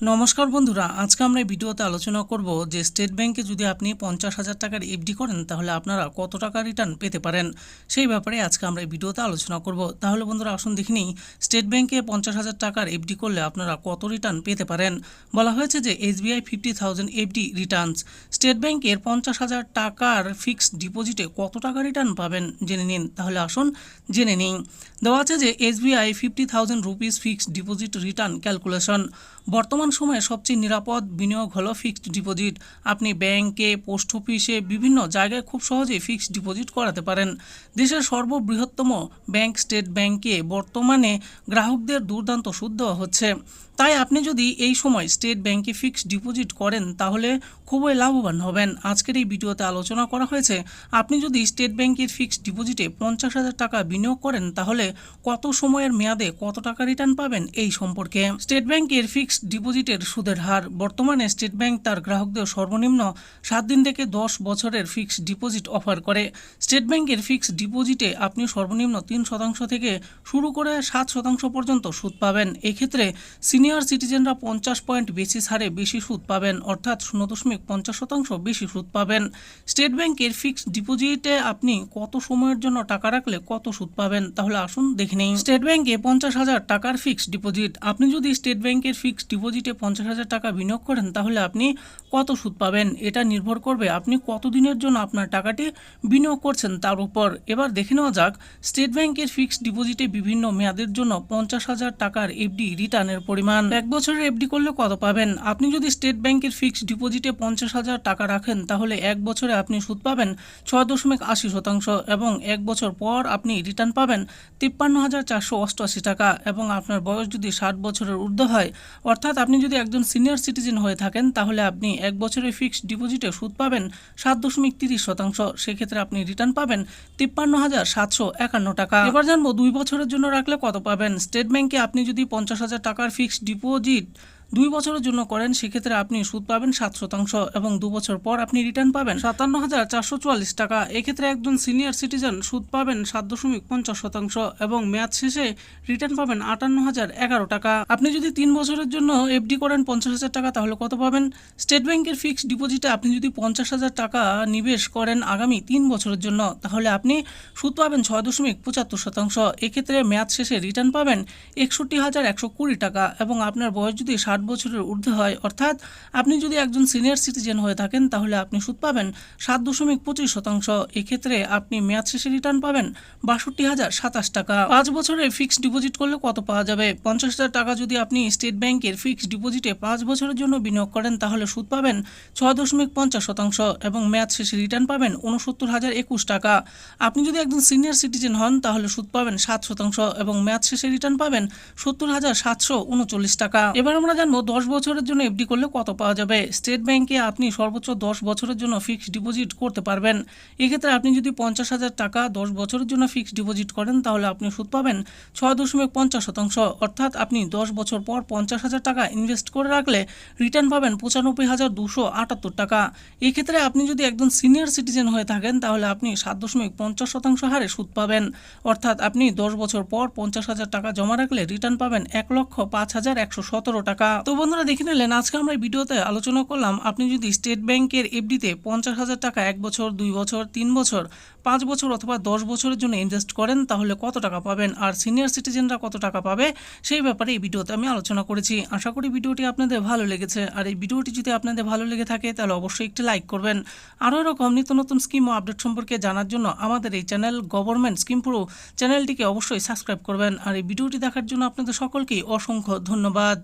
নমস্কার বন্ধুরা, আজকে আমরা এই ভিডিওতে আলোচনা করব যে স্টেট ব্যাংকে যদি আপনি পঞ্চাশ হাজার টাকার এফডি করেন, তাহলে আপনারা কত টাকা রিটার্ন পেতে পারেন? সেই ব্যাপারে আজকে আমরা এই ভিডিওতে আলোচনা করব। তাহলে বন্ধুরা, আসুন দেখে নিই, স্টেট ব্যাংকে পঞ্চাশ হাজার টাকার এফডি করলে আপনারা কত রিটার্ন পেতে পারেন? বলা হয়েছে যে SBI fifty thousand FD returns. State ব্যাংকের পঞ্চাশ হাজার টাকার ফিক্সড ডিপোজিটে কত টাকা রিটার্ন পাবেন? জেনে নিন। তাহলে আসুন জেনে নিন দেওয়া আছে যে SBI fifty thousand rupees fixed deposit return calculation. বর্তমান সময়ে সবচেয়ে নিরাপদ বিনিয়োগ হলো ফিক্সড ডিপোজিট। আপনি ব্যাংকে, পোস্ট অফিসে, বিভিন্ন জায়গায় খুব সহজেই ফিক্সড ডিপোজিট করাতে পারেন। দেশের সর্ববৃহত্তম ব্যাংক, স্টেট ব্যাংকে বর্তমানে গ্রাহকদের দুর্দান্ত সুদ দেওয়া হচ্ছে। তাই আপনি যদি এই সময় স্টেট ব্যাংকে ফিক্সড ডিপোজিট করেন, তাহলে খুবই লাভবান হবেন। আজকের এই ভিডিওতে আলোচনা করা হয়েছে, আপনি যদি স্টেট ব্যাংকের ফিক্সড ডিপোজিটে পঞ্চাশ হাজার টাকা বিনিয়োগ করেন, তাহলে কত সময়ের মেয়াদে কত টাকা রিটার্ন পাবেন এই সম্পর্কে? স্টেট ব্যাংকের ফিক্সড ডিপোজিটের সুদের হার। বর্তমানে স্টেট ব্যাংক তার গ্রাহকদের সর্বনিম্ন সাত দিন থেকে দশ বছরের ফিক্সড ডিপোজিট অফার করে। স্টেট ব্যাংকের ফিক্সড ডিপোজিটে আপনি সর্বনিম্ন তিন শতাংশ থেকে শুরু করে সাত শতাংশ পর্যন্ত সুদ পাবেন। এক্ষেত্রে সিনিয়র সিটিজেনরা পঞ্চাশ পয়েন্ট বেসিস হারে বেশি সুদ পাবেন, অর্থাৎ শূন্য দশমিক পঞ্চাশ শতাংশ বেশি সুদ পাবেন। স্টেট ব্যাংকের ফিক্সড ডিপোজিটে আপনি কত সময়ের জন্য টাকা রাখলে কত সুদ পাবেন, তাহলে আসুন দেখে নিন স্টেট ব্যাংকে পঞ্চাশ হাজার টাকার ফিক্সড ডিপোজিট। আপনি যদি স্টেট ব্যাংকের ফিক্সড ডিপোজিটে পঞ্চাশ হাজার টাকা বিনিয়োগ করেন, তাহলে আপনি কত সুদ পাবেন? এটা নির্ভর করবে আপনি কত দিনের জন্য আপনার টাকাটি বিনিয়োগ করছেন তার উপর। এবার দেখে নেওয়া যাক, স্টেট ব্যাংকের ফিক্সড ডিপোজিটে বিভিন্ন মেয়াদের জন্য পঞ্চাশ হাজার টাকার এফডি রিটার্নের পরিমাণ। এক বছরের এফডি করলে কত পাবেন? আপনি যদি স্টেট ব্যাংকের ফিক্সড ডিপোজিটে পঞ্চাশ হাজার টাকা রাখেন, তাহলে এক বছরে আপনি সুদ পাবেন ছয় দশমিক আশি শতাংশ এবং এক বছর পর আপনি রিটার্ন পাবেন তিপ্পান্ন হাজার চারশো অষ্টআশি টাকা এবং আপনার বয়স যদি ষাট বছরের ঊর্ধ্ব হয় অর্থাৎ আপনি যদি একজন সিনিয়র সিটিজেন হয়ে থাকেন, তাহলে আপনি এক বছরের ফিক্সড ডিপোজিটে সুদ পাবেন সাত দশমিক তিরিশ শতাংশ। সেক্ষেত্রে আপনি রিটার্ন পাবেন তিপ্পান্ন হাজার সাতশো একান্ন টাকা। এবার জানব দুই বছরের জন্য রাখলে কত পাবেন? স্টেট ব্যাংকে আপনি যদি পঞ্চাশ হাজার টাকার ফিক্সড ডিপোজিট দুই বছরের জন্য করেন, সেক্ষেত্রে আপনি সুদ পাবেন সাত শতাংশ এবং দু বছর পর আপনি রিটার্ন পাবেন সাতান্ন হাজার চারশো চুয়াল্লিশ টাকা। এক্ষেত্রে একজন সিনিয়র সিটিজেন সুদ পাবেন সাত দশমিক পঞ্চাশ শতাংশ এবং মেয়াদ শেষে রিটার্ন পাবেন আটান্ন হাজার এগারো টাকা। আপনি যদি তিন বছরের জন্য এফডি করেন পঞ্চাশ হাজার টাকা, তাহলে কত পাবেন? স্টেট ব্যাংকের ফিক্সড ডিপোজিটে আপনি যদি পঞ্চাশ হাজার টাকা নিবেশ করেন আগামী তিন বছরের জন্য, তাহলে আপনি সুদ পাবেন ছয় দশমিক পঁচাত্তর শতাংশ। এক্ষেত্রে মেয়াদ শেষে রিটার্ন পাবেন একষট্টি হাজার একশো কুড়ি টাকা এবং আপনার বয়স যদি ষাট বছরের ঊর্ধ্বে হয়। অর্থাৎ আপনি যদি একজন সিনিয়র সিটিজেন হয়ে থাকেন, তাহলে আপনি সুদ পাবেন সাত দশমিক পঁচিশ শতাংশ। এক্ষেত্রে আপনি মেয়াদ শেষে রিটার্ন পাবেন বাষট্টি হাজার সাতাশ টাকা। পাঁচ বছরের ফিক্সড ডিপোজিট করলে কত পাওয়া যাবে? পঞ্চাশ হাজার টাকা যদি আপনি স্টেট ব্যাংকের ফিক্সড ডিপোজিটে পাঁচ বছরের জন্য বিনিয়োগ করেন, তাহলে সুদ পাবেন ছয় দশমিক পঞ্চাশ শতাংশ এবং মেয়াদ শেষে রিটার্ন পাবেন উনসত্তর হাজার একুশ টাকা। আপনি যদি একজন সিনিয়র সিটিজেন হন, তাহলে সুদ পাবেন সাত শতাংশ এবং মেয়াদ শেষে রিটার্ন পাবেন সত্তর হাজার সাতশো উনচল্লিশ টাকা। এবার আমরা জানব দশ বছরের জন্য এফডি করলে কত পাওয়া যাবে? স্টেট ব্যাংকে আপনি সর্বোচ্চ দশ বছরের জন্য ফিক্সড ডিপোজিট করতে পারবেন। এক্ষেত্রে আপনি যদি পঞ্চাশ হাজার টাকা দশ বছরের জন্য ফিক্সড ডিপোজিট করেন, তাহলে আপনি সুদ পাবেন ছয় দশমিক পঞ্চাশ শতাংশ। অর্থাৎ আপনি দশ বছর পর পঞ্চাশ হাজার টাকা ইনভেস্ট করে রাখলে রিটার্ন পাবেন পঁচানব্বই হাজার দুশো আটাত্তর টাকা। এক্ষেত্রে আপনি যদি একজন সিনিয়র সিটিজেন হয়ে থাকেন, তাহলে আপনি সাত দশমিক পঞ্চাশ শতাংশ হারে সুদ পাবেন। অর্থাৎ আপনি দশ বছর পর পঞ্চাশ হাজার টাকা জমা রাখলে রিটার্ন পাবেন এক লক্ষ পাঁচ হাজার একশো সতেরো টাকা। তো বন্ধুরা দেখে নিলেন, আজকে আমরা ভিডিওতে আলোচনা করলাম, আপনি যদি স্টেট ব্যাংকের এফডিতে পঞ্চাশ হাজার টাকা এক বছর, দুই বছর, তিন বছর, পাঁচ বছর অথবা দশ বছরের জন্য ইনভেস্ট করেন, তাহলে কত টাকা পাবেন? আর সিনিয়র সিটিজেনরা কত টাকা পাবে? সেই ব্যাপারে এই ভিডিওতে আমি আলোচনা করেছি। আশা করি ভিডিওটি আপনাদের ভালো লেগেছে। আর এই ভিডিওটি যদি আপনাদের ভালো লেগে থাকে, তাহলে অবশ্যই একটি লাইক করবেন। আরও এরকম নিত্য নতুন স্কিম ও আপডেট সম্পর্কে জানার জন্য আমাদের এই চ্যানেল গভর্নমেন্ট স্কিম পুরো চ্যানেলটিকে অবশ্যই সাবস্ক্রাইব করবেন। আর এই ভিডিওটি দেখার জন্য আপনাদের সকলকেই অসংখ্য ধন্যবাদ।